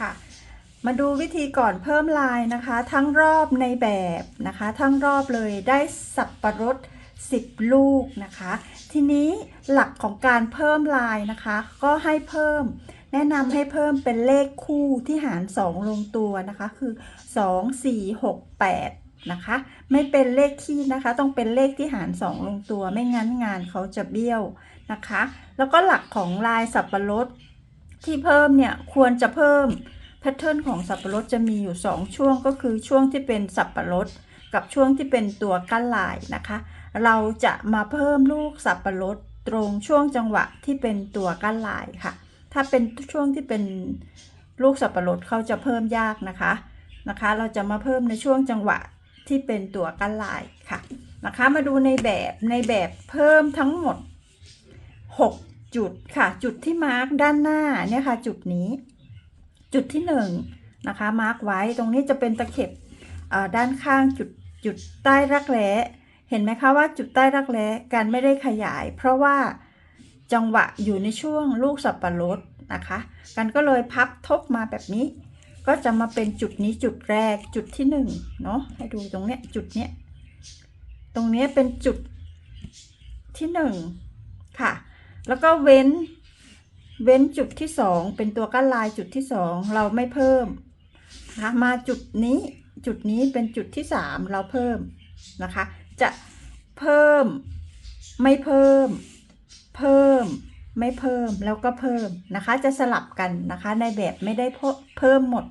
ค่ะ มาดูวิธีก่อนเพิ่มลายนะคะ ทั้งรอบในแบบนะคะ ทั้งรอบเลยได้สับประรด10 ลูกนะคะ ทีนี้หลักของการเพิ่มลายนะคะ ก็ให้เพิ่ม แนะนำให้เพิ่มเป็นเลขคู่ที่หาร 2 ลงตัวนะคะ คือ 2 4 6 8 นะคะ ไม่เป็นเลขคี่นะคะ ต้องเป็นเลขที่หาร 2 ลงตัว ไม่งั้นงานเขาจะเบี้ยวนะคะ แล้วก็หลักของลายสับประรด ที่เพิ่มเนี่ยควรจะเพิ่มแพทเทิร์นของสับปะรดจะมีอยู่ 2 ช่วงก็คือช่วงที่เป็นสับปะรดกับช่วงที่เป็นตัวกั้นลายนะคะ เราจะมาเพิ่มลูกสับปะรดตรงช่วงจังหวะที่เป็นตัวกั้นลายค่ะ ถ้าเป็นช่วงที่เป็นลูกสับปะรดเขาจะเพิ่มยากนะคะนะคะ เราจะมาเพิ่มในช่วงจังหวะที่เป็นตัวกั้นลายค่ะนะคะ มาดูในแบบในแบบเพิ่มทั้งหมด 6 จุดค่ะ จุดที่มาร์กด้านหน้าเนี่ยค่ะ จุดนี้ จุดที่1นงนะคะ มาร์กไว้ตรงนี้จะเป็นตะเข็บด้านข้างจุดจุดใต้รักแร้เห็นไหมคะว่าจุดใต้รักแร้การไม่ได้ขยาย เพราะว่าจังหวะอยู่ในช่วงลูกสับปะรดนะคะ กันก็เลยพับทบมาแบบนี้ ก็จะมาเป็นจุดนี้จุดแรกจุดที่หนึ่งเนาะให้ดูตรงเนี้ยจุดเนี้ยตรงเนี้ยเป็นจุดที่หนึ่งค่ะ แล้วก็เว้น เว้นจุดที่สองเป็นตัวกั้นลายจุดที่สองเราไม่เพิ่มนะคะมาจุดนี้จุดนี้เป็นจุดที่สามเราเพิ่มนะคะ จะเพิ่มไม่เพิ่ม เพิ่มไม่เพิ่มแล้วก็เพิ่มนะคะ จะสลับกันนะคะ ในแบบไม่ได้เพิ่มหมด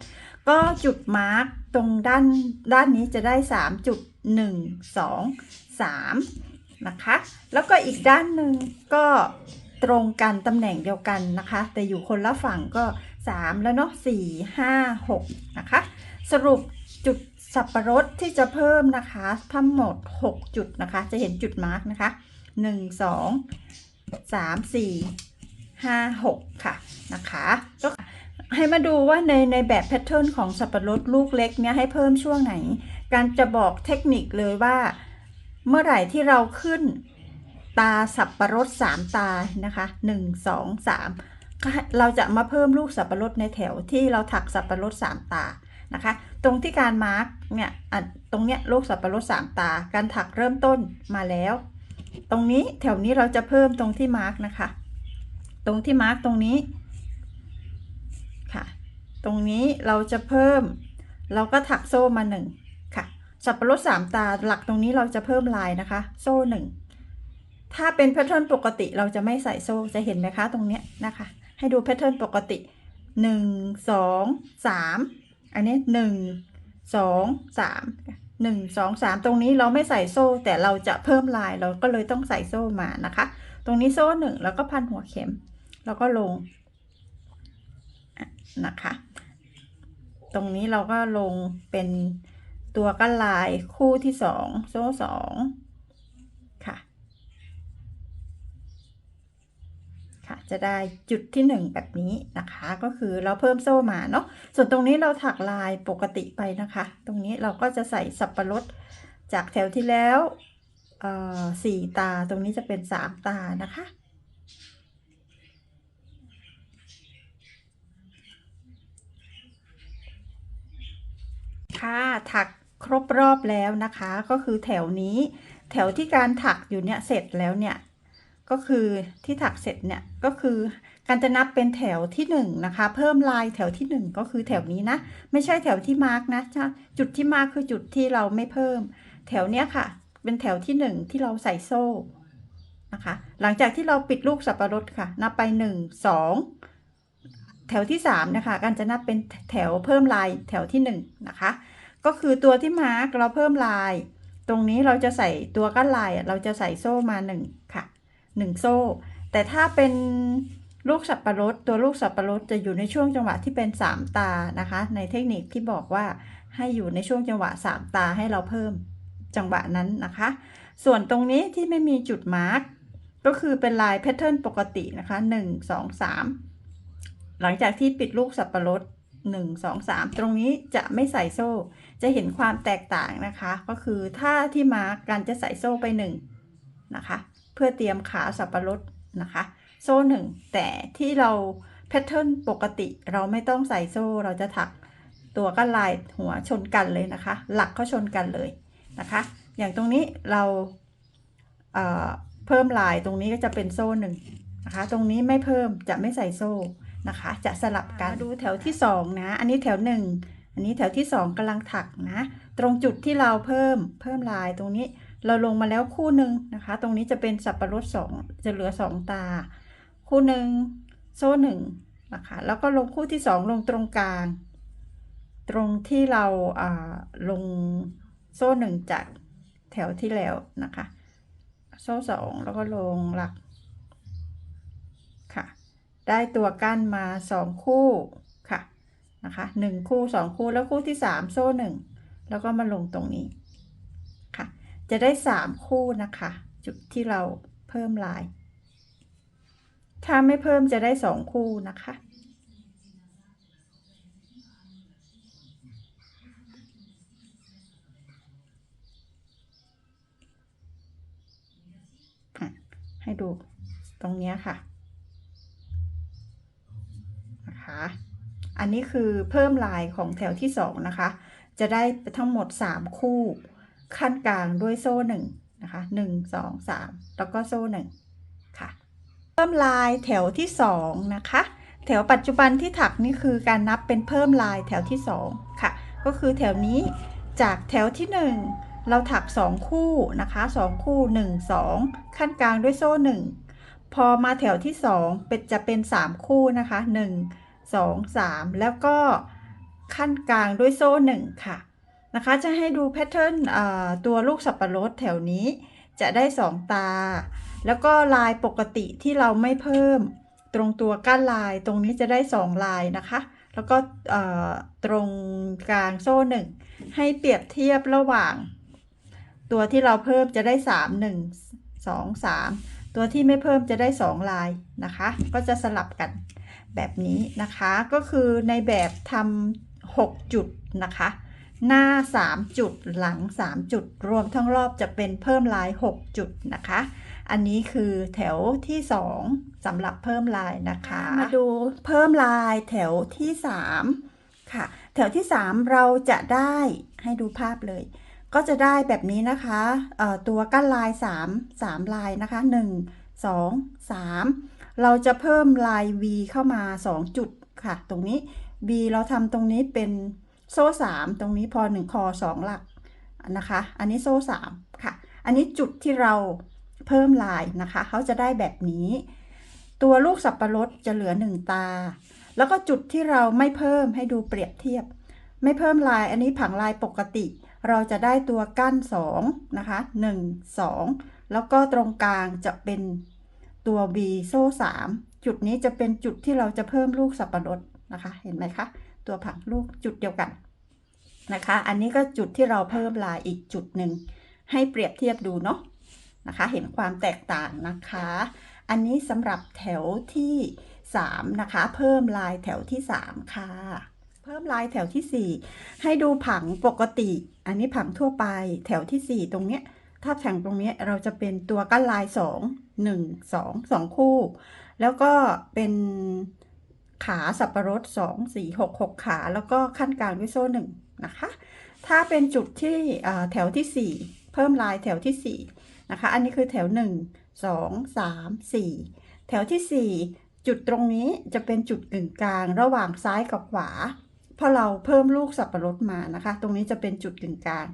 ก็จุดมาร์กตรงด้านด้านนี้จะได้3จุด1 2 3นะคะ แล้วก็อีกด้านหนึ่งก็ ตรงกันตำแหน่งเดียวกันนะคะ แต่อยู่คนละฝั่งก็ 3 แล้วเนาะ4 5 6 นะคะ สรุปจุดสับประรดที่จะเพิ่มนะคะ ทั้งหมด 6 จุดนะคะ จะเห็นจุดมาร์กนะคะ 1 2 3 4 5 6 ค่ะนะคะก็ให้มาดูว่าในในแบบแพทเทิร์นของสับปะรดลูกเล็กเนี่ยให้เพิ่มช่วงไหน การจะบอกเทคนิคเลยว่า เมื่อไหร่ที่เราขึ้น ตาสับปะรดสามตานะคะหนึ่งสองสามเราจะมาเพิ่มลูกสับปะรดในแถวที่เราถักสับปะรดสามตานะคะ ตรงที่การมาร์กเนี่ยตรงเนี้ยลูกสับปะรดสามตา การถักเริ่มต้นมาแล้ว ตรงนี้แถวนี้เราจะเพิ่มตรงที่มาร์กนะคะ ตรงที่มาร์กตรงนี้ค่ะ ตรงนี้เราจะเพิ่ม เราก็ถักโซ่มาหนึ่งค่ะ สับปะรดสามตาหลักตรงนี้เราจะเพิ่มลายนะคะ โซ่หนึ่ง ถ้าเป็นแพทเทิร์นปกติเราจะไม่ใส่โซ่จะเห็นไหมคะตรงเนี้ยนะคะ ให้ดูแพทเทิร์นปกติหนึ่งสองสามอันนี้หนึ่งสองสามหนึ่งสองสามตรงนี้เราไม่ใส่โซ่แต่เราจะเพิ่มลายเราก็เลยต้องใส่โซ่มานะคะ ตรงนี้โซ่หนึ่งแล้วก็พันหัวเข็ม แล้วก็ลงนะคะ ตรงนี้เราก็ลงเป็นตัวกั้นลายคู่ที่สองโซ่สองค่ะ ค่ะ จะได้จุดที่หนึ่งแบบนี้นะคะ ก็คือเราเพิ่มโซ่มาเนาะส่วนตรงนี้เราถักลายปกติไปนะคะ ตรงนี้เราก็จะใส่สับปะรดจากแถวที่แล้วสี่ตาตรงนี้จะเป็นสามตานะคะค่ะถักครบรอบแล้วนะคะ ก็คือแถวนี้ แถวที่การถักอยู่เนี่ยเสร็จแล้วเนี่ย ก็คือที่ถักเสร็จเนี่ยก็คือการจะนับเป็นแถวที่หนึ่งนะคะ เพิ่มลายแถวที่หนึ่งก็คือแถวนี้นะ ไม่ใช่แถวที่มาร์กนะจุดที่มาร์กคือจุดที่เราไม่เพิ่ม แถวเนี้ยค่ะ เป็นแถวที่หนึ่งที่เราใส่โซ่นะคะ หลังจากที่เราปิดลูกสับปะรดค่ะ นับไปหนึ่งสองแถวที่สามนะคะ การจะนับเป็นแถวเพิ่มลายแถวที่หนึ่งนะคะ ก็คือตัวที่มาร์กเราเพิ่มลาย ตรงนี้เราจะใส่ตัวกั้นลายเราจะใส่โซ่มาหนึ่งค่ะ หนึ่งโซ่ แต่ถ้าเป็นลูกสับปะรดตัวลูกสับปะรดจะอยู่ในช่วงจังหวะที่เป็น 3 ตานะคะ ในเทคนิคที่บอกว่าให้อยู่ในช่วงจังหวะ 3 ตาให้เราเพิ่มจังหวะนั้นนะคะ ส่วนตรงนี้ที่ไม่มีจุดมาร์กก็คือเป็นลายแพทเทิร์นปกตินะคะ 1 2 3 หลังจากที่ปิดลูกสับปะรด1 2 3 ตรงนี้จะไม่ใส่โซ่ จะเห็นความแตกต่างนะคะ ก็คือถ้าที่มาร์กการจะใส่โซ่ไป 1 นะคะ พื่อเตรียมขาสับปะรดนะคะ โซ่หนึ่งแต่ที่เราแพทเทิร์นปกติเราไม่ต้องใส่โซ่เราจะถักตัวก้าลายหัวชนกันเลยนะคะ หลักก็ชนกันเลยนะคะ อย่างตรงนี้เราเเพิ่มลายตรงนี้ก็จะเป็นโซ่หนึ่งนะคะ ตรงนี้ไม่เพิ่มจะไม่ใส่โซ่นะคะ จะสลับกันมาดูแถวที่สองนะ อันนี้แถวหนึ่งอันนี้แถวที่สองกำลังถักนะ ตรงจุดที่เราเพิ่มเพิ่มลายตรงนี้ เราลงมาแล้วคู่หนึ่งนะคะ ตรงนี้จะเป็นสับปะรดสองจะเหลือสองตา คู่หนึ่งโซ่หนึ่งนะคะ แล้วก็ลงคู่ที่สองลงตรงกลาง ตรงที่เราอ่าลงโซ่หนึ่งจากแถวที่แล้วนะคะ โซ่สองแล้วก็ลงหลักค่ะ ได้ตัวกั้นมาสองคู่ค่ะนะคะหนึ่งคู่สองคู่แล้วคู่ที่สามโซ่หนึ่งแล้วก็มาลงตรงนี้ จะได้สามคู่นะคะ จุดที่เราเพิ่มลาย ถ้าไม่เพิ่มจะได้สองคู่นะคะ ให้ดูตรงนี้ค่ะนะคะอันนี้คือเพิ่มลายของแถวที่สองนะคะ จะได้ทั้งหมด 3 คู่ ขั้นกลางด้วยโซ่หนึ่งนะคะหนึ่งสองสามแล้วก็โซ่หนึ่งค่ะเพิ่มลายแถวที่สองนะคะ แถวปัจจุบันที่ถักนี่คือการนับเป็นเพิ่มลายแถวที่สองค่ะ ก็คือแถวนี้จากแถวที่หนึ่งเราถักสองคู่นะคะสองคู่หนึ่งสองขั้นกลางด้วยโซ่หนึ่งพอมาแถวที่สองเป็นจะเป็นสามคู่นะคะหนึ่งสองสามแล้วก็ขั้นกลางด้วยโซ่หนึ่งค่ะ นะคะ จะให้ดูแพทเทิร์นตัวลูกสับปะรดแถวนี้จะได้สองตา แล้วก็ลายปกติที่เราไม่เพิ่ม ตรงตัวก้านลายตรงนี้จะได้สองลายนะคะ แล้วก็ตรงกลางโซ่หนึ่งให้เปรียบเทียบระหว่าง ตัวที่เราเพิ่มจะได้สามหนึ่งสองสามตัวที่ไม่เพิ่มจะได้สองลายนะคะ ก็จะสลับกันแบบนี้นะคะ ก็คือในแบบทำหกจุดนะคะ หน้า 3 จุดหลัง 3 จุด รวมทั้งรอบจะเป็นเพิ่มลาย 6 จุดนะคะ อันนี้คือแถวที่ 2สำหรับเพิ่มลายนะคะ มาดูเพิ่มลายแถวที่ 3 ค่ะ แถวที่ 3 เราจะได้ให้ดูภาพเลย ก็จะได้แบบนี้นะคะตัวกั้นลาย 3 3 ลายนะคะ 1 2 3 เราจะเพิ่มลาย V เข้ามา 2 จุดค่ะ ตรงนี้ V เราทำตรงนี้เป็น โซ่สามตรงนี้พอหนึ่งคอสองหลักนะคะ อันนี้โซ่สามค่ะ อันนี้จุดที่เราเพิ่มลายนะคะเขาจะได้แบบนี้ ตัวลูกสับปะรดจะเหลือหนึ่งตา แล้วก็จุดที่เราไม่เพิ่มให้ดูเปรียบเทียบ ไม่เพิ่มลายอันนี้ผังลายปกติ เราจะได้ตัวกั้นสองนะคะหนึ่งสองแล้วก็ตรงกลางจะเป็นตัว V โซ่สามจุดนี้จะเป็นจุดที่เราจะเพิ่มลูกสับปะรดนะคะ เห็นไหมคะ ตัวผังลูกจุดเดียวกันนะคะ อันนี้ก็จุดที่เราเพิ่มลายอีกจุดหนึ่งให้เปรียบเทียบดูเนาะนะคะ เห็นความแตกต่างนะคะ อันนี้สำหรับแถวที่ 3 นะคะ เพิ่มลายแถวที่ 3 ค่ะ เพิ่มลายแถวทีสี่4 ให้ดูผังปกติ อันนี้ผังทั่วไปแถวทีสี่4 ตรงเนี้ยถ้าแถงตรงเนี้ยเราจะเป็นตัวกั้นลาย 2 1 2 2 คู่ แล้วก็เป็น ขาสับประรด2 4 6 6ขาแล้วก็ขั้นกลางด้วยโซ่หนึ่งนะคะ ถ้าเป็นจุดที่แถวที่4เพิ่มลายแถวที่4นะคะ อันนี้คือแถว1 2 3 4แถวที่4จุดตรงนี้จะเป็นจุดกึ่งกลางระหว่างซ้ายกับขวาพราะเราเพิ่มลูกสับปะรดมานะคะ ตรงนี้จะเป็นจุดกึ่งกลาง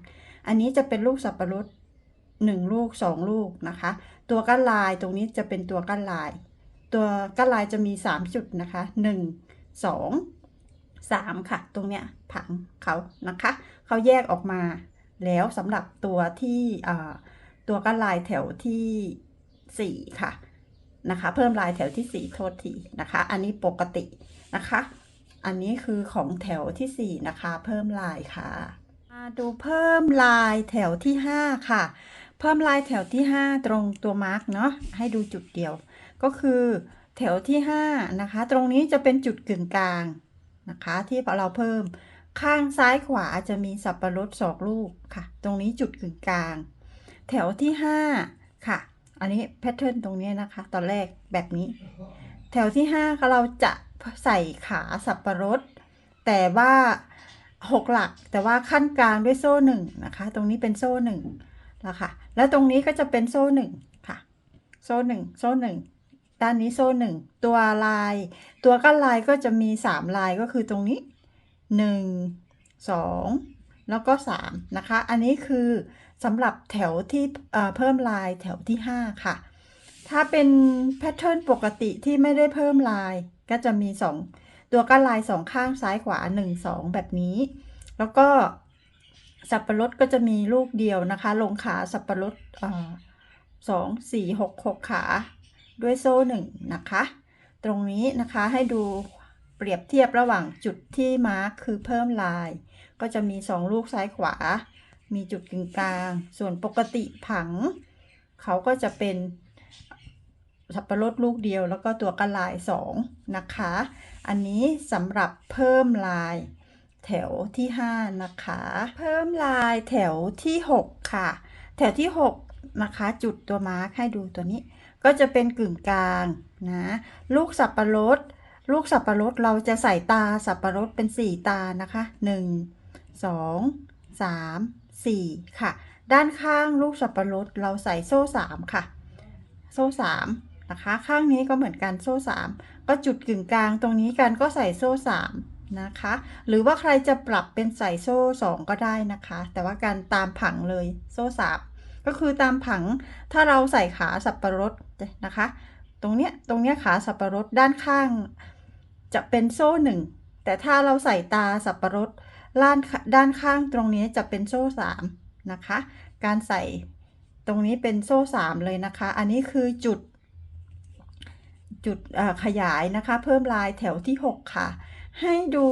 อันนี้จะเป็นลูกสับปะรด1ลูก2ลูกนะคะ ตัวก้านลายตรงนี้จะเป็นตัวก้านลาย ตัวก้านลายจะมี 3 จุดนะคะ 1 2 3 ค่ะ ตรงเนี้ยผังเขานะคะเขาแยกออกมาแล้วสำหรับตัวที่ตัวก้านลายแถวที่ 4 ค่ะนะคะ เพิ่มลายแถวที่ 4 โทษทีนะคะ อันนี้ปกตินะคะ อันนี้คือของแถวทีสี่4 นะคะ เพิ่มลายค่ะมาดูเพิ่มลายแถวที่ 5 ค่ะ เพิ่มลายแถวที่ 5 ตรงตัวมาร์กเนาะให้ดูจุดเดียว ก็คือแถวที่ 5 นะคะ ตรงนี้จะเป็นจุดกึ่งกลางนะคะ ที่เราเพิ่มข้างซ้ายขวาจะมีสับปะรดสองลูกค่ะ ตรงนี้จุดกึ่งกลาง แถวที่ 5 ค่ะ อันนี้แพทเทิร์นตรงนี้นะคะ ตอนแรกแบบนี้ แถวที่5เราจะใส่ขาสับปะรด แต่ว่าหกหลักแต่ว่าขั้นกลางด้วยโซ่หนึ่งนะคะ ตรงนี้เป็นโซ่หนึ่งแล้วค่ะ แล้วตรงนี้ก็จะเป็นโซ่หนึ่งค่ะ โซ่หนึ่งโซ่หนึ่ง ด้านนี้โซ่หนึ่งตัวลาย ตัวกั้นลายก็จะมีสามลายก็คือตรงนี้หนึ่งสองแล้วก็สามนะคะ อันนี้คือสำหรับแถวที่เพิ่มลายแถวที่ห้าค่ะ ถ้าเป็นแพทเทิร์นปกติที่ไม่ได้เพิ่มลายก็จะมีสองตัวกั้นลายสองข้างซ้ายขวาหนึ่งสองแบบนี้ แล้วก็สับปะรดก็จะมีลูกเดียวนะคะ ลงขาสับปะรดสองสี่หกหกขา ด้วยโซ่หนึ่งนะคะ ตรงนี้นะคะให้ดูเปรียบเทียบระหว่างจุดที่มาร์คคือเพิ่มลาย ก็จะมีสองลูกซ้ายขวา มีจุดกึ่งกลาง ส่วนปกติผัง เขาก็จะเป็นสับปะรดลูกเดียวแล้วก็ตัวกระลายสองนะคะ อันนี้สำหรับเพิ่มลายแถวที่ 5 นะคะ เพิ่มลายแถวที่ 6 ค่ะ แถวที่ 6 นะคะ จุดตัวมาร์คให้ดูตัวนี้ ก็จะเป็นกึ่งกลางนะลูกสับปะรด ลูกสับปะรดเราจะใส่ตาสับปะรดเป็น 4 ตานะคะ 1 2 3 4 ค่ะ ด้านข้างลูกสับปะรดเราใส่โซ่ 3 ค่ะ โซ่ 3 นะคะ ข้างนี้ก็เหมือนกันโซ่ 3 ก็จุดกึ่งกลางตรงนี้กันก็ใส่โซ่ 3นะคะ หรือว่าใครจะปรับเป็นใส่โซ่ 2 ก็ได้นะคะ แต่ว่าการตามผังเลยโซ่3 ก็คือตามผังถ้าเราใส่ขาสับปะรดนะคะ ตรงเนี้ยตรงเนี้ยขาสับปะรดด้านข้าง จะเป็นโซ่หนึ่งแต่ถ้าเราใส่ตาสับปะรดด้านด้านข้างตรงนี้จะเป็นโซ่สามนะคะ การใส่ตรงนี้เป็นโซ่สามเลยนะคะ อันนี้คือจุด จุดขยายนะคะ เพิ่มลายแถวที่ 6 ค่ะ ให้ดู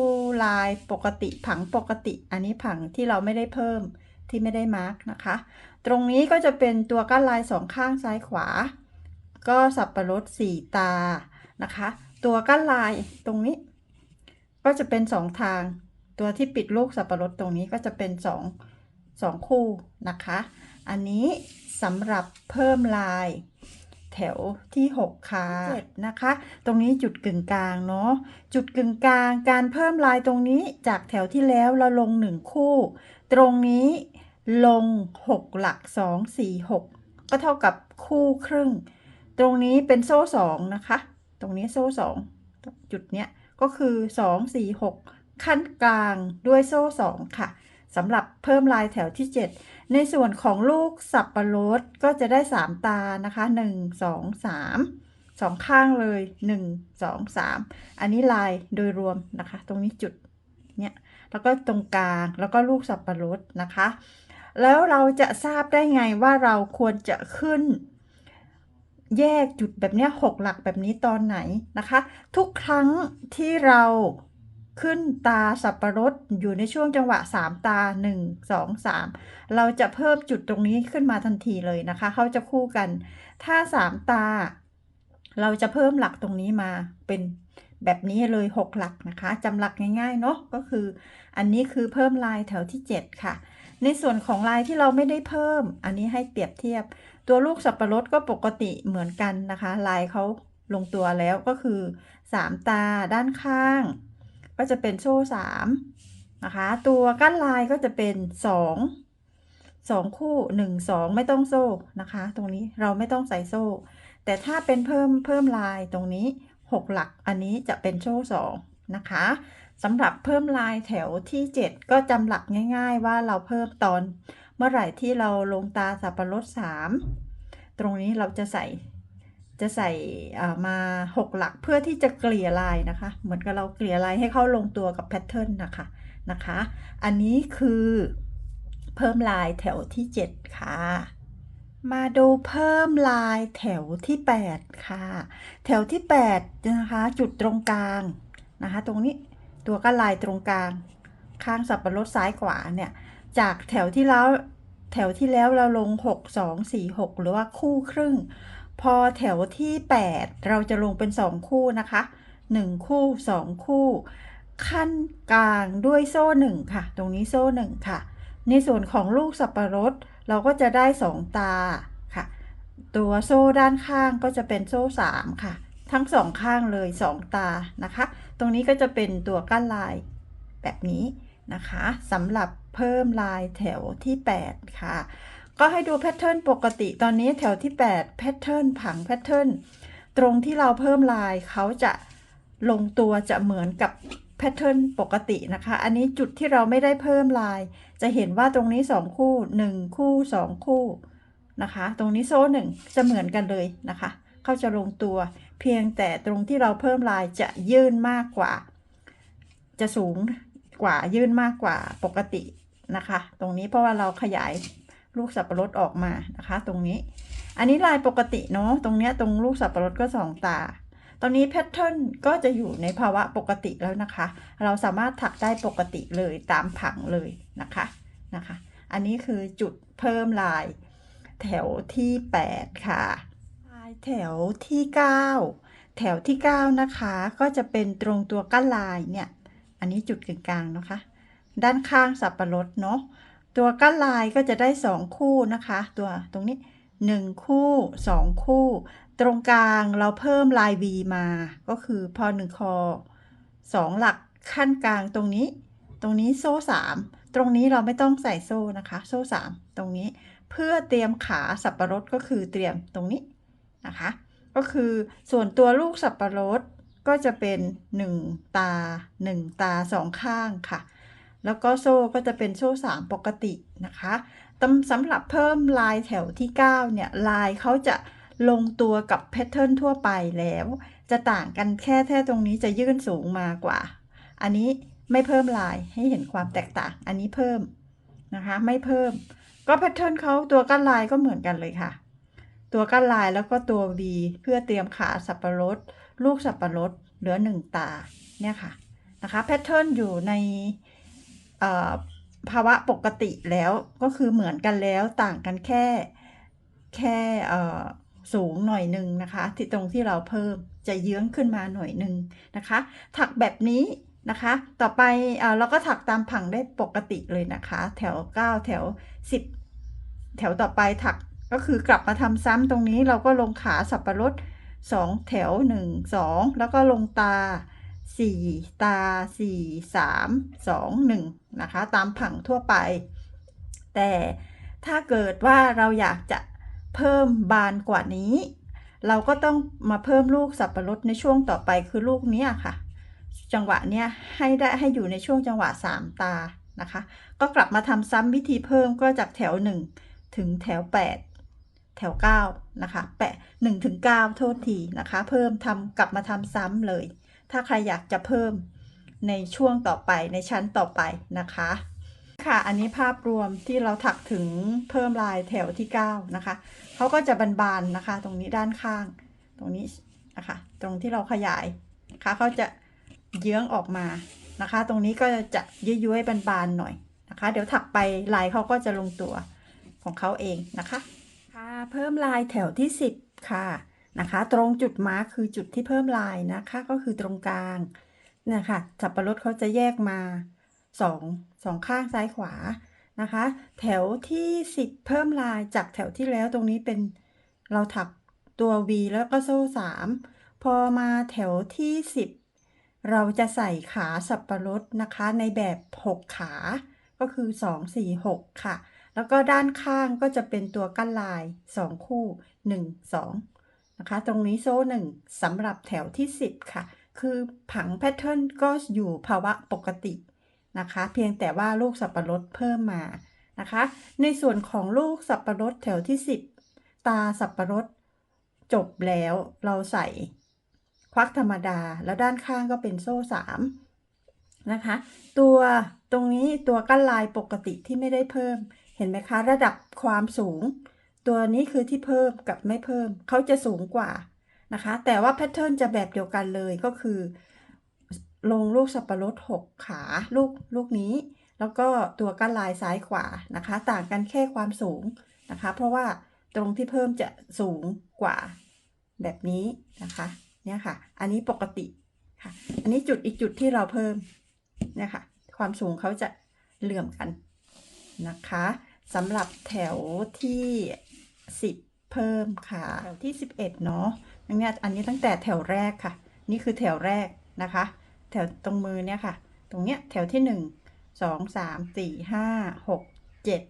ลายปกติผังปกติ อันนี้ผังที่เราไม่ได้เพิ่มที่ไม่ได้มาร์กนะคะ ตรงนี้ก็จะเป็นตัวก้านลายสองข้างซ้ายขวา ก็สับปะรดสี่ตานะคะ ตัวก้านลายตรงนี้ ก็จะเป็นสองทาง ตัวที่ปิดลูกสับปะรดตรงนี้ก็จะเป็นสองสองคู่นะคะ อันนี้สำหรับเพิ่มลายแถวที่ 6 ค่ะนะคะ ตรงนี้จุดกึ่งกลางเนาะ จุดกึ่งกลางการเพิ่มลายตรงนี้จากแถวที่แล้วเราลง 1 คู่ ตรงนี้ ลง 6 หลัก 2 4 6 ก็เท่ากับคู่ครึ่ง ตรงนี้เป็นโซ่ 2 นะคะ ตรงนี้โซ่ 2 จุดเนี้ยก็คือ 2 4 6 ขั้นกลางด้วยโซ่ 2 ค่ะสำหรับเพิ่มลายแถวที่ 7 ในส่วนของลูกสับปะรดก็จะได้ 3 ตานะคะ 1 2 3 2 ข้างเลย 1 2 3 อันนี้ลายโดยรวมนะคะ ตรงนี้จุดเนี่ยแล้วก็ตรงกลางแล้วก็ลูกสับปะรดนะคะ แล้วเราจะทราบได้ไงว่าเราควรจะขึ้น แยกจุดแบบนี้หกหลักแบบนี้ตอนไหนนะคะ ทุกครั้งที่เราขึ้นตาสับปะรดอยู่ในช่วงจังหวะ 3 ตา 1 2 3 เราจะเพิ่มจุดตรงนี้ขึ้นมาทันทีเลยนะคะ เขาจะคู่กัน ถ้า 3 ตา เราจะเพิ่มหลักตรงนี้มาเป็นแบบนี้เลย 6 หลักนะคะจำหลักง่ายๆเนาะก็คือ อันนี้คือเพิ่มลายแถวที่ 7 ค่ะ ในส่วนของลายที่เราไม่ได้เพิ่ม อันนี้ให้เปรียบเทียบ ตัวลูกสับปะรดก็ปกติเหมือนกันนะคะ ลายเขาลงตัวแล้วก็คือ 3 ตาด้านข้าง ก็จะเป็นโซ่สามนะคะ ตัวก้านลายก็จะเป็นสองสองคู่หนึ่งสองไม่ต้องโซ่นะคะ ตรงนี้เราไม่ต้องใส่โซ่ แต่ถ้าเป็นเพิ่มเพิ่มลายตรงนี้หกหลักอันนี้จะเป็นโซ่สองนะคะ สำหรับเพิ่มลายแถวที่ 7 ก็จำหลักง่าย ๆ ว่าเราเพิ่มตอนเมื่อไหร่ที่เราลงตาสับปะรด 3 ตรงนี้เราจะใส่จะใส่มา 6 หลักเพื่อที่จะเกลี่ยลายนะคะ เหมือนกับเราเกลี่ยลายให้เข้าลงตัวกับแพทเทิร์นนะคะนะคะ อันนี้คือเพิ่มลายแถวที่ 7 ค่ะ มาดูเพิ่มลายแถวที่ 8 ค่ะ แถวที่ 8 นะคะ จุดตรงกลางนะคะ ตรงนี้ ตัวก้านลายตรงกลาง ข้างสับปะรดซ้ายขวาเนี่ย จากแถวที่แล้วแถวที่แล้วเราลง 6 2 4 6 หรือว่าคู่ครึ่ง พอแถวที่ 8 เราจะลงเป็น 2 คู่นะคะ 1 คู่ 2 คู่ ขั้นกลางด้วยโซ่ 1 ค่ะ ตรงนี้โซ่ 1 ค่ะ ในส่วนของลูกสับปะรด เราก็จะได้ 2 ตาค่ะ ตัวโซ่ด้านข้างก็จะเป็นโซ่ 3 ค่ะ ทั้งสองข้างเลยสองตานะคะ รงนี้ก็จะเป็นตัวกั้นลายแบบนี้นะคะสำหรับเพิ่มลายแถวที่ 8 ค่ะ ก็ให้ดูแพทเทิร์นปกติตอนนี้แถวที่ 8 แพทเทิร์นผังแพทเทิร์นตรงที่เราเพิ่มลายเขาจะลงตัวจะเหมือนกับแพทเทิร์นปกตินะคะ อันนี้จุดที่เราไม่ได้เพิ่มลาย จะเห็นว่าตรงนี้ 2 คู่ 1 คู่ 2 คู่นะคะ ตรงนี้โซ่หนึ่งจะเหมือนกันเลยนะคะ เขาจะลงตัว เพียงแต่ตรงที่เราเพิ่มลายจะยื่นมากกว่า จะสูงกว่ายื่นมากกว่าปกตินะคะ ตรงนี้เพราะว่าเราขยายลูกสับปะรดออกมานะคะ ตรงนี้ อันนี้ลายปกติเนาะตรงเนี้ยตรงลูกสับปะรดก็สองตาตอนนี้แพทเทิร์นก็จะอยู่ในภาวะปกติแล้วนะคะ เราสามารถถักได้ปกติเลยตามผังเลยนะคะนะคะ อันนี้คือจุดเพิ่มลายแถวที่ 8 ค่ะ แถวที่ 9 แถวที่ 9 นะคะ ก็จะเป็นตรงตัวกั้นลายเนี่ย อันนี้จุดกึ่งกลางนะคะ ด้านข้างสับปะรดเนาะ ตัวกั้นลายก็จะได้ 2 คู่นะคะ ตัวตรงนี้ 1 คู่ 2 คู่ ตรงกลางเราเพิ่มลาย V มา ก็คือพอ1คอ2 หลักขั้นกลางตรงนี้ ตรงนี้โซ่ 3 ตรงนี้เราไม่ต้องใส่โซ่นะคะ โซ่ 3 ตรงนี้ เพื่อเตรียมขาสับปะรดก็คือเตรียมตรงนี้ นะคะ ก็คือส่วนตัวลูกสับปะรดก็จะเป็น 1 ตา 1 ตา2ข้างค่ะ แล้วก็โซ่ก็จะเป็นโซ่ 3 ปกตินะคะตสำหรับเพิ่มลายแถวที่ 9 เนี่ย ลายเขาจะลงตัวกับแพทเทิร์นทั่วไปแล้ว จะต่างกันแค่แค่ตรงนี้จะยื่นสูงมากว่า อันนี้ไม่เพิ่มลายให้เห็นความแตกต่าง อันนี้เพิ่มนะคะ ไม่เพิ่ม ก็แพทเทิร์นเขาตัวกั้นลายก็เหมือนกันเลยค่ะ ตัวกั้นลายแล้วก็ตัว V เพื่อเตรียมขาสับปะรด ลูกสับปะรดเหลือหนึ่งตาเนี่ยค่ะนะคะแพทเทิร์นอยู่ในภาวะปกติแล้วก็คือเหมือนกันแล้วต่างกันแค่แค่สูงหน่อยหนึ่งนะคะ ที่ตรงที่เราเพิ่มจะเยื้องขึ้นมาหน่อยหนึ่งนะคะ ถักแบบนี้นะคะ ต่อไปเอเราก็ถักตามผังได้ปกติเลยนะคะ แถว 9 แถว 10 แถวต่อไปถัก ก็คือกลับมาทำซ้ำตรงนี้เราก็ลงขาสับปะรด2 แถว 1 2 แล้วก็ลงตา 4 ตา 4 3 2 1 นะคะ ตามผังทั่วไป แต่ถ้าเกิดว่าเราอยากจะเพิ่มบานกว่านี้ เราก็ต้องมาเพิ่มลูกสับปะรดในช่วงต่อไปคือลูกเนี้ยค่ะ จังหวะเนี้ยให้ได้ให้อยู่ในช่วงจังหวะ 3 ตานะคะ ก็กลับมาทำซ้ำวิธีเพิ่มก็จากแถว 1 ถึงแถว 8 แถว 9 นะคะ แปะ1ถึง9โทษทีนะคะ เพิ่มทำกลับมาทำซ้ำเลย ถ้าใครอยากจะเพิ่มในช่วงต่อไปในชั้นต่อไปนะคะ ค่ะ อันนี้ภาพรวมที่เราถักถึงเพิ่มลายแถวที่ 9 นะคะ เขาก็จะบานๆนะคะ ตรงนี้ด้านข้าง ตรงนี้นะคะ ตรงที่เราขยายนะคะเขาจะเยื้องออกมานะคะ ตรงนี้ก็จะย้วยๆบานๆหน่อยนะคะ เดี๋ยวถักไปลายเขาก็จะลงตัวของเขาเองนะคะ ค่ะเพิ่มลายแถวที่ 10 ค่ะนะคะ ตรงจุดมาร์คคือจุดที่เพิ่มลายนะคะก็คือตรงกลางนะคะสับปะรดเขาจะแยกมาสองสองข้างซ้ายขวานะคะ แถวที่ 10 เพิ่มลายจากแถวที่แล้วตรงนี้เป็นเราถักตัว V แล้วก็โซ่ 3 พอมาแถวที่ 10 เราจะใส่ขาสับปะรดนะคะในแบบ 6 ขา ก็คือ 2 4 6 ค่ะ แล้วก็ด้านข้างก็จะเป็นตัวกั้นลาย 2 คู่ 1 2 นะคะ ตรงนี้โซ่ 1สำหรับแถวที่ 10 ค่ะ คือผังแพทเทิร์นก็อยู่ภาวะปกตินะคะ เพียงแต่ว่าลูกสับปะรดเพิ่มมานะคะ ในส่วนของลูกสับปะรดแถวที่ 10 ตาสับปะรดจบแล้วเราใส่ควักธรรมดา แล้วด้านข้างก็เป็นโซ่ 3 นะคะ ตัวตรงนี้ตัวกั้นลายปกติที่ไม่ได้เพิ่ม เห็นไหมคะ ระดับความสูง ตัวนี้คือที่เพิ่มกับไม่เพิ่ม เขาจะสูงกว่านะคะ แต่ว่าแพทเทิร์นจะแบบเดียวกันเลยก็คือ ลงลูกสับปะรด6ขาลูกลูกนี้ แล้วก็ตัวกั้นลายซ้ายขวานะคะ ต่างกันแค่ความสูงนะคะ เพราะว่าตรงที่เพิ่มจะสูงกว่าแบบนี้นะคะเนี่ยค่ะ อันนี้ปกติค่ะ อันนี้จุดอีกจุดที่เราเพิ่มเนี่ยค่ะ ความสูงเขาจะเหลื่อมกัน นะคะสำหรับแถวที่ 10 เพิ่มค่ะ แถวที่ 11 เนาะในอันเนี้ยอันนี้ตั้งแต่แถวแรกค่ะ นี่คือแถวแรกนะคะ แถวตรงมือเนี่ยค่ะ ตรงเนี้ยแถวที่หนึ่งสองสามสี่ห้าหกเจ็ด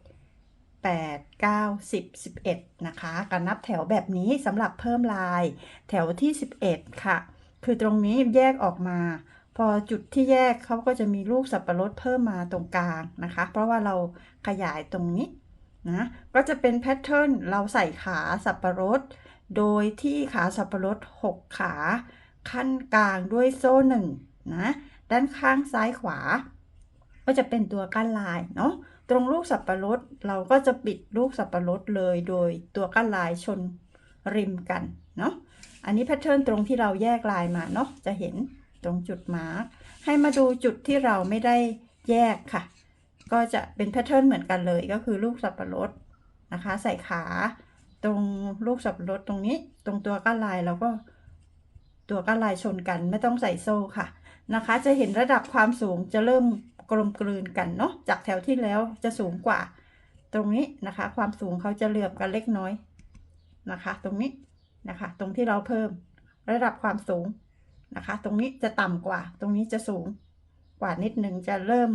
แปดเก้าสิบสิบเอ็ดนะคะการนับแถวแบบนี้สำหรับเพิ่มลาย แถวที่สิบเอ็ดค่ะ คือตรงนี้แยกออกมา พอจุดที่แยกเขาก็จะมีลูกสับปะรดเพิ่มมาตรงกลางนะคะ เพราะว่าเราขยายตรงนี้นะก็จะเป็นแพทเทิร์นเราใส่ขาสับปะรด โดยที่ขาสับปะรด 6 ขา ขั้นกลางด้วยโซ่หนึ่งนะด้านข้างซ้ายขวา ก็จะเป็นตัวกั้นลายเนาะตรงลูกสับปะรดเราก็จะปิดลูกสับปะรดเลยโดยตัวกั้นลายชนริมกันเนาะอันนี้แพทเทิร์นตรงที่เราแยกลายมาเนาะจะเห็น ตรงจุดมาร์กให้มาดูจุดที่เราไม่ได้แยกค่ะ ก็จะเป็นแพทเทิร์นเหมือนกันเลยก็คือลูกสับปะรดนะคะ ใส่ขาตรงลูกสับปะรดตรงนี้ ตรงตัวก้านลายเราก็ตัวก้านลายชนกันไม่ต้องใส่โซ่ค่ะนะคะ จะเห็นระดับความสูงจะเริ่มกลมกลืนกันเนาะจากแถวที่แล้วจะสูงกว่า ตรงนี้นะคะ ความสูงเขาจะเหลื่อมกันเล็กน้อยนะคะ ตรงนี้นะคะ ตรงที่เราเพิ่มระดับความสูง นะคะ ตรงนี้จะต่ำกว่า ตรงนี้จะสูงกว่านิดนึงจะเริ่ม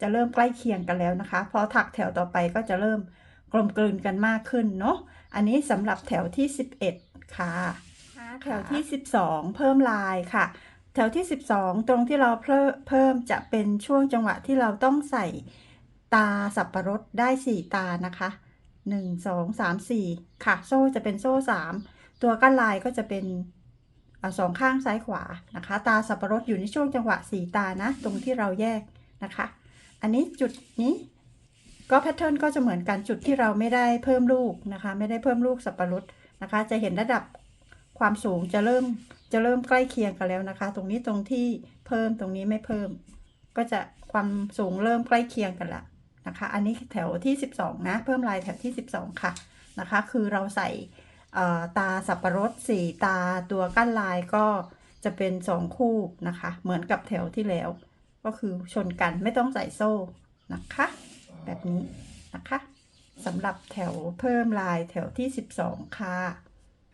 จะเริ่มใกล้เคียงกันแล้วนะคะ พอถักแถวต่อไปก็จะเริ่มกลมกลืนกันมากขึ้นเนาะ อันนี้สำหรับแถวที่ 11 ค่ะ แถวที่ 12 เพิ่มลายค่ะ แถวที่ 12 ตรงที่เราเพิ่มเพิ่มจะเป็นช่วงจังหวะที่เราต้องใส่ตาสับประรดได้ 4 ตานะคะ 1 2 3 4 ค่ะ โซ่จะเป็นโซ่ 3 ตัวกั้นลายก็จะเป็น อาสองข้างซ้ายขวานะคะ ตาสับปะรดอยู่ในช่วงจังหวะ4ตานะ ตรงที่เราแยกนะคะ อันนี้จุดนี้ก็แพทเทิร์นก็จะเหมือนกันจุดที่เราไม่ได้เพิ่มลูกนะคะ ไม่ได้เพิ่มลูกสับปะรดนะคะ จะเห็นระดับความสูงจะเริ่มจะเริ่มใกล้เคียงกันแล้วนะคะ ตรงนี้ตรงที่เพิ่มตรงนี้ไม่เพิ่ม ก็จะความสูงเริ่มใกล้เคียงกันละนะคะ อันนี้แถวที่ 12 นะ เพิ่มลายแถวที่ 12 ค่ะนะคะ คือเราใส่ ตาสับปะรดสีตาตัวกั้นลายก็จะเป็น2คู่นะคะ เหมือนกับแถวที่แล้ว ก็คือชนกันไม่ต้องใส่โซ่นะคะ แบบนี้นะคะสำหรับแถวเพิ่มลายแถวที่ 12 ค่ะ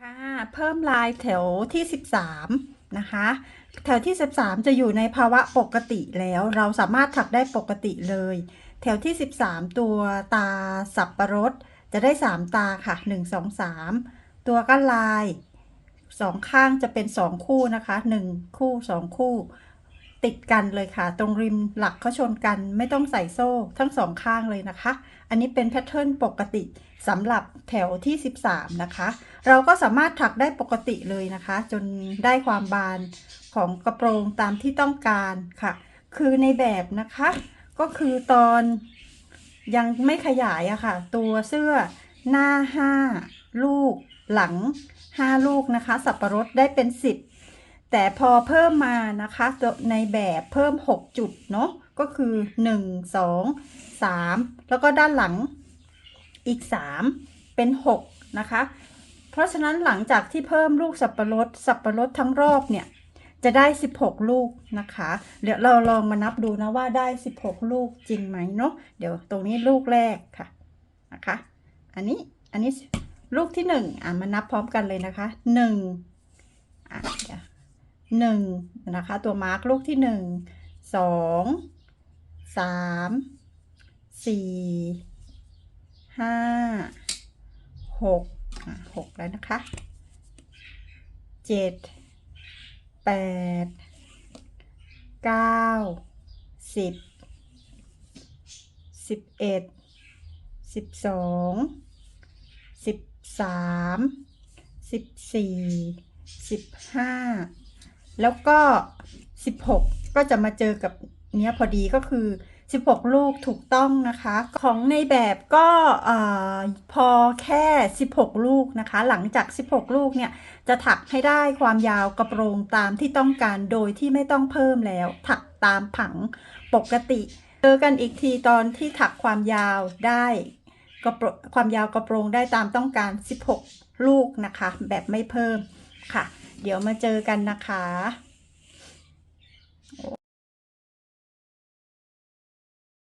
ค่ะเพิ่มลายแถวที่ 13 นะคะ แถวที่ 13 จะอยู่ในภาวะปกติแล้วเราสามารถถักได้ปกติเลย แถวที่ 13 ตัวตาสับประรดจะได้ 3 ตาค่ะ 1 2 3 ตัวก้านลายสองข้างจะเป็น2คู่นะคะ1คู่2คู่ ติดกันเลยค่ะ ตรงริมหลักเขาชนกันไม่ต้องใส่โซ่ทั้งสองข้างเลยนะคะ อันนี้เป็นแพทเทิร์นปกติสำหรับแถวที่ 13 นะคะ เราก็สามารถถักได้ปกติเลยนะคะ จนได้ความบานของกระโปรงตามที่ต้องการค่ะ คือในแบบนะคะ ก็คือตอนยังไม่ขยายอะค่ะ ตัวเสื้อหน้า 5 ลูก หลัง 5 ลูกนะคะ สับประรดได้เป็น 10 แต่พอเพิ่มมานะคะในแบบเพิ่ม 6 จุดเนาะก็คือ 1 2 3 แล้วก็ด้านหลังอีก 3 เป็น 6 นะคะ เพราะฉะนั้นหลังจากที่เพิ่มลูกสับปะรด สับปะรดทั้งรอบเนี่ยจะได้ 16 ลูกนะคะ เดี๋ยวเราลองมานับดูนะว่าได้ 16 ลูกจริงไหมเนาะ เดี๋ยวตรงนี้ลูกแรกค่ะ นะคะ อันนี้ อันนี้ ลูกที่หนึ่งอะมานับพร้อมกันเลยนะคะหนึ่งอะหนึ่งนะคะ ตัวมาร์กลูกที่หนึ่งสองสามสี่ห้าหกหกแล้วนะคะเจ็ดแปดเก้าสิบสิบเอ็ดสิบสองสิบ สามสิบสี่สิบห้าแล้วก็สิบหกก็จะมาเจอกับเนี้ยพอดีก็คือ16ลูกถูกต้องนะคะ ของในแบบก็พอแค่16ลูกนะคะ หลังจาก16ลูกเนี่ยจะถักให้ได้ความยาวกระโปรงตามที่ต้องการโดยที่ไม่ต้องเพิ่มแล้ว ถักตามผังปกติ เจอกันอีกทีตอนที่ถักความยาวได้ กระโปรงความยาวกระโปรงได้ตามต้องการ 16 ลูกนะคะ แบบไม่เพิ่มค่ะ เดี๋ยวมาเจอกันนะคะ